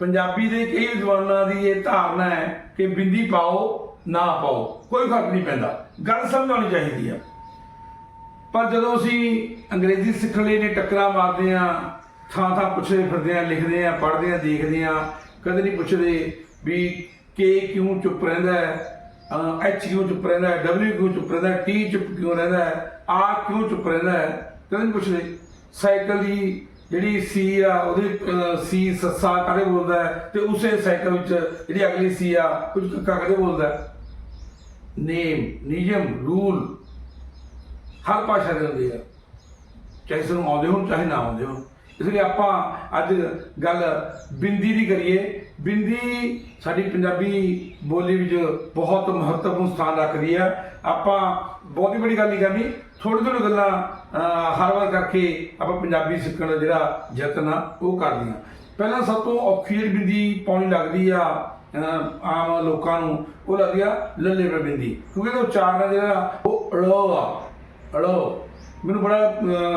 ਪੰਜਾਬੀ ਦੇ ਕਈ ਵਿਦਵਾਨਾਂ ਦੀ ਇਹ ਧਾਰਨਾ ਹੈ ਕਿ ਬਿੰਦੀ ਪਾਓ, ਨਾ ਪਾਓ, ਕੋਈ ਫ਼ਰਕ ਨਹੀਂ ਪੈਂਦਾ। ਗੱਲ ਸਮਝਾਉਣੀ ਚਾਹੀਦੀ ਆ। ਪਰ ਜਦੋਂ ਅਸੀਂ ਅੰਗਰੇਜ਼ੀ ਸਿੱਖਣ ਲਈ ਨੇ, ਟੱਕਰਾਂ ਮਾਰਦੇ ਆ ਥਾਂ ਥਾਂ ਪੁੱਛਦੇ ਫਿਰਦੇ ਆ ਲਿਖਦੇ ਆ ਪੜ੍ਹਦੇ ਆ ਦੇਖਦੇ ਆ ਕਦੇ ਨਹੀਂ ਪੁੱਛਦੇ ਵੀ ਕੇ ਕਿਉਂ ਚੁੱਪ ਰਹਿੰਦਾ ਹੈ ਐਚ ਕਿਉਂ ਚੁੱਪ ਰਹਿੰਦਾ ਹੈ, ਡਬਲਯੂ ਕਿਉਂ ਚੁੱਪ ਰਹਿੰਦਾ ਹੈ, ਟੀ ਚੁੱਪ ਕਿਉਂ ਰਹਿੰਦਾ ਹੈ, ਆਰ ਕਿਉਂ ਚੁੱਪ ਰਹਿੰਦਾ ਹੈ, ਕਦੇ ਨਹੀਂ ਪੁੱਛਦੇ। ਸਾਈਕਲ ਦੀ ਜਿਹੜੀ ਸੀ ਆ, ਉਹਦੇ ਸੀ ਸੱਸਾ ਕਦੇ ਬੋਲਦਾ ਹੈ? ਤੇ ਉਸੇ ਸਾਈਕਲ ਵਿੱਚ ਜਿਹੜੀ ਅਗਲੀ ਸੀ ਆ, ਕੁਝ ਕੱਕਾ ਕਦੇ ਬੋਲਦਾ ਨੇਮ ਨਿਯਮ ਰੂਲ ਹਰ ਭਾਸ਼ਾ ਦੇ ਹੁੰਦੇ ਆ। ਚਾਹੇ ਸਾਨੂੰ ਆਉਂਦੇ ਹੋਣ, ਚਾਹੇ ਨਾ ਆਉਂਦੇ ਹੋਣ। ਇਸ ਲਈ ਆਪਾਂ ਅੱਜ ਗੱਲ ਬਿੰਦੀ ਦੀ ਕਰੀਏ। ਬਿੰਦੀ ਸਾਡੀ ਪੰਜਾਬੀ ਬੋਲੀ ਵਿੱਚ ਬਹੁਤ ਮਹੱਤਵਪੂਰਨ ਸਥਾਨ ਰੱਖਦੀ ਹੈ ਆਪਾਂ ਬਹੁਤੀ ਬੜੀ ਗੱਲ ਨਹੀਂ ਕਰਨੀ ਥੋੜੀ ਥੋੜੀ ਗੱਲਾਂ ਹਰ ਵਾਰ ਕਰਕੇ ਆਪਾਂ ਪੰਜਾਬੀ ਸਿੱਖਣ ਦਾ ਜਿਹੜਾ ਯਤਨ ਆ, ਉਹ ਕਰਦੇ ਹਾਂ ਪਹਿਲਾਂ ਸਭ ਤੋਂ ਔਖੀ ਬਿੰਦੀ ਪਾਉਣੀ ਲੱਗਦੀ ਆ ਆਮ ਲੋਕਾਂ ਨੂੰ, ਉਹ ਲੱਗਦੀ ਆ ਲੱਲੇ ਪਰ ਬਿੰਦੀ। ਕਿਉਂਕਿ ਉਹ ਉਚਾਰਨ ਆ ਜਿਹੜਾ ਉਹ ੜ ਆ ਅੜੋ ਮੈਨੂੰ ਬੜਾ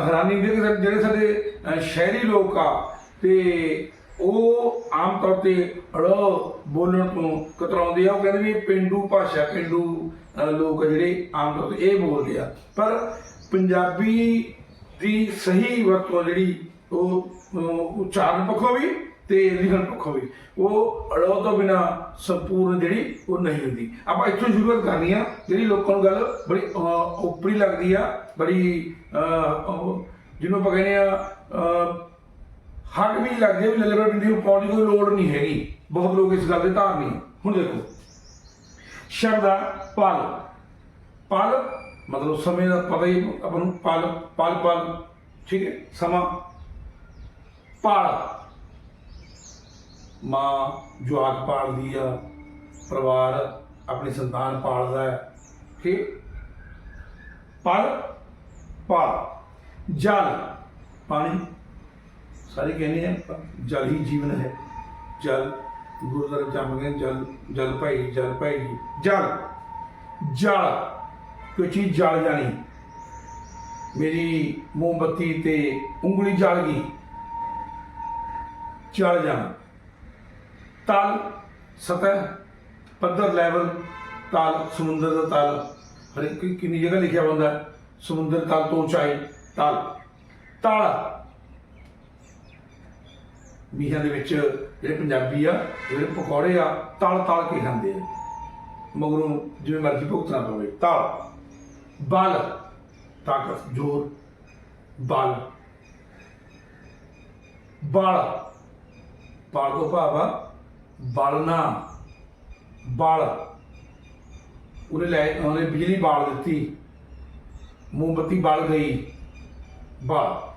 ਹੈਰਾਨੀ ਹੁੰਦੀ ਹੈ ਕਿ ਸਾਡੇ- ਜਿਹੜੇ ਸਾਡੇ ਸ਼ਹਿਰੀ ਲੋਕ ਆ, ਤੇ ਉਹ ਆਮ ਤੌਰ ਤੇ ਅੜੋ ਬੋਲਣ ਤੋਂ ਕਤਰਾਉਂਦੇ ਆ, ਉਹ ਕਹਿੰਦੇ ਵੀ ਇਹ ਪਿੰਡੂ ਭਾਸ਼ਾ, ਪਿੰਡੂ ਲੋਕ ਆ ਜਿਹੜੇ ਆਮ ਤੌਰ ਤੇ ਇਹ ਬੋਲਦੇ ਆ। ਪਰ ਪੰਜਾਬੀ ਦੀ ਸਹੀ ਵਰਤੋਂ ਜਿਹੜੀ ਉਹ ਅਹ, ਉਚਾਰਨ ਪੱਖੋਂ ਵੀ ਤੇ ਲਿਖਣ ਪੱਖੋਂ ਵੀ ਉਹ ਅੜੋ ਤੋਂ ਬਿਨਾ ਸੰਪੂਰਨ ਜਿਹੜੀ ਉਹ ਨਹੀਂ ਹੁੰਦੀ। ਆਪਾਂ ਇੱਥੋਂ ਸ਼ੁਰੂਆਤ ਕਰਨੀ ਆ। ਜਿਹੜੀ ਲੋਕਾਂ ਨੂੰ ਗੱਲ ਬੜੀ ਅਹ, ਉਪਰੀ ਲੱਗਦੀ ਆ ਬੜੀ ਜਿਹਨੂੰ ਆਪਾਂ ਕਹਿੰਦੇ ਆ ਅਹ, ਵੀ ਲੱਗਦੀ ਆ ਵੀ ਲੱਲੇਬਰ ਬਿੰਦੀ ਨੂੰ ਪਾਉਣ ਦੀ ਕੋਈ ਲੋੜ ਨਹੀਂ ਹੈਗੀ। ਬਹੁਤ ਲੋਕ ਇਸ ਗੱਲ ਦੇ ਧਾਰਨੀ ਹੁਣ ਦੇਖੋ। ਸ਼ਬਦ ਆ ਪਲ। ਪਲ ਮਤਲਬ ਸਮੇਂ ਦਾ ਪਤਾ ਹੀ ਆਪਾਂ ਨੂੰ ਪਲ ਪਲ ਪਲ। ਠੀਕ ਹੈ? ਸਮਾਂ। ਪਾਲ। ਮਾਂ ਜਵਾਕ ਪਾਲਦੀ ਆ, ਪਰਿਵਾਰ ਆਪਣੀ ਸੰਤਾਨ ਪਾਲਦਾ ਹੈ, ਠੀਕ? ਪਲ, ਪਾਲ। ਜਲ, ਪਾਣੀ। ਸਾਰੇ ਕਹਿੰਦੇ ਆ ਜਲ ਹੀ ਜੀਵਨ ਹੈ। ਜਲ ਗੁਰੂ ਗੁਰਦੁਆਰੇ ਜੰਮ ਗਏ, ਜਲ ਜਲ ਭਾਈ ਜਲ ਭਾਈ ਜਲ ਜਲ। ਕੋਈ ਚੀਜ਼ ਜਲ ਜਾਣੀ। ਮੇਰੀ ਮੋਮਬੱਤੀ ਤੇ ਉਂਗਲੀ ਜਲ ਗਈ। ਜਲ ਜਾਣਾ। ਤਲ, ਸਤਹ, ਪੱਧਰ, ਲੈਵਲ, ਤਲ, ਸਮੁੰਦਰ ਦਾ ਤਲ। ਹਰ ਇੱਕ ਕਿੰਨੀ ਜਗ੍ਹਾ ਲਿਖਿਆ ਹੁੰਦਾ ਸਮੁੰਦਰ ਤਲ ਤੋਂ ਉਚਾਈ ਤਲ। ਤਲ। ਮੀਹਾਂ ਦੇ ਵਿੱਚ ਜਿਹੜੇ ਪੰਜਾਬੀ ਆ, ਜਿਹੜੇ ਪਕੌੜੇ ਆ, ਤਲ ਤਲ ਕੇ ਖਾਂਦੇ ਆ। ਮਗਰੋਂ ਜਿਵੇਂ ਮਰਜ਼ੀ ਭੁਗਤਣਾ ਪਵੇ। ਤਲ। ਬਲ। ਤਾਕਤ, ਜ਼ੋਰ। ਬਲ। ਬਲ। ਬਲ ਤੋਂ ਭਾਵ ਆ ਬਲਨਾ ਬਲ। ਉਹਨੇ ਲੈ, ਉਹਨੇ ਬਿਜਲੀ ਬਾਲ ਦਿੱਤੀ। ਮੋਮਬੱਤੀ ਬਲ ਗਈ, ਬਲ।